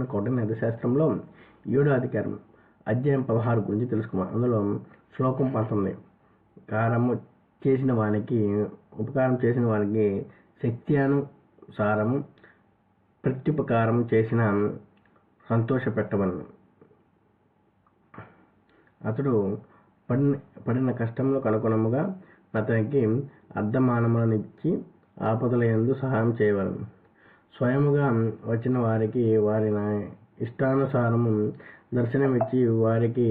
మన కౌటిల్య అర్థశాస్త్రంలో ఏడో అధికారం అధ్యాయం పదహారు గురించి తెలుసుకున్నాం. అందులో శ్లోకం పంతొమ్మిది కారము చేసిన వానికి ఉపకారం చేసిన వారికి శక్తి అనుసారము ప్రత్యుపకారం చేసిన సంతోష పెట్టవలను అతడు పడిన పడిన కష్టంలో కనుగొనముగా అతనికి అర్ధమానములనిచ్చి ఆపదల ఎందు సహాయం చేయవలను. స్వయముగా వచ్చిన వారికి వారి ఇష్టానుసారము దర్శనమిచ్చి వారికి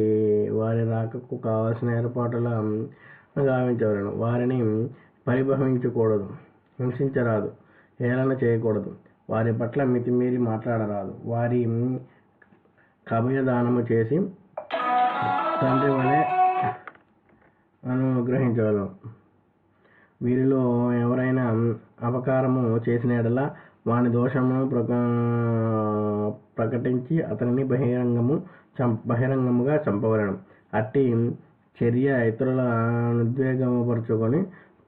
వారి రాకకు కావలసిన ఏర్పాటులా గావించవలను. వారిని పరిభవించకూడదు హింసించరాదు హేళన చేయకూడదు. వారి పట్ల మితిమీరి మాట్లాడరాదు. వారి కభయదానము చేసి తండ్రి వలె అనుగ్రహించగలం వీరిలో ఎవరైనా అపకారము చేసిన ఎడల వాని దోషమును ప్రక ప్రకటించి అతనిని బహిరంగము చం బహిరంగముగా చంపవలను. అట్టి చర్య ఇతరుల ఉద్వేగముపరుచుకొని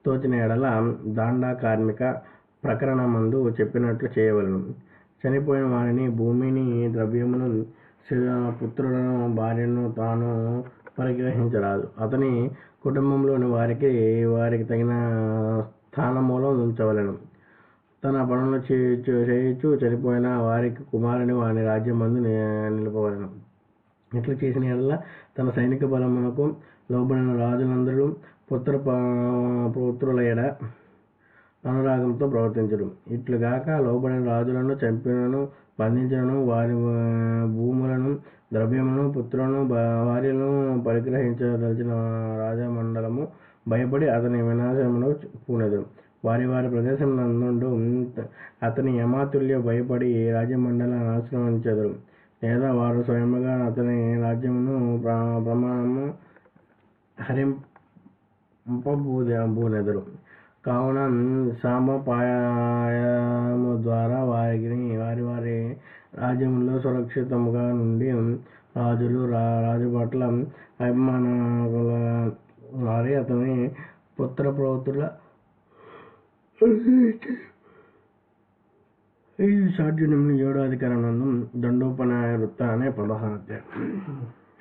తోచిన ఎడల దాండా కార్మిక ప్రకరణమందు చెప్పినట్లు చేయవలను. చనిపోయిన వారిని భూమిని ద్రవ్యమును పుత్రులను భార్యను తాను పరిగ్రహించరాదు. అతని కుటుంబంలోని వారికి వారికి తగిన స్థానములో ఉంచవలను. తన పనులు చేయొచ్చు చేయొచ్చు చనిపోయిన వారికి కుమారుని వాని రాజ్యం మందు నిలపవలను. ఇట్లా చేసిన ఎడల తన సైనిక బలమునకు లోబడిన రాజులందరూ పుత్ర పుత్రుల ఎడ అనురాగంతో ప్రవర్తించడం ఇట్లుగాక లోబడిన రాజులను చంపినను బంధించను వారి భూములను ద్రవ్యమును పుత్రులను భా- భార్యలను పరిగ్రహించదలిచిన రాజమండలము భయపడి అతని వినాశమును పూనెదరు. వారి వారి ప్రదేశంలో అతని యమాతుల్య భయపడి రాజమండల నాశనమించెదరు లేదా వారు స్వయముగా అతని రాజ్యమును ప్ర ప్రమాణము హరింపబూనెదరు కావున సామపాయము ద్వారా వారిని వారి వారి రాజ్యంలో సురక్షితముగా నుండి రాజులు రా రాజు పట్ల అభిమాన వారి అతని పుత్ర ప్రవృత్తుల ఈ సాధ్యుని ఏడో అధికారం నందు దండోపనాయ వృత్త అనే పదహారు అధ్యాయం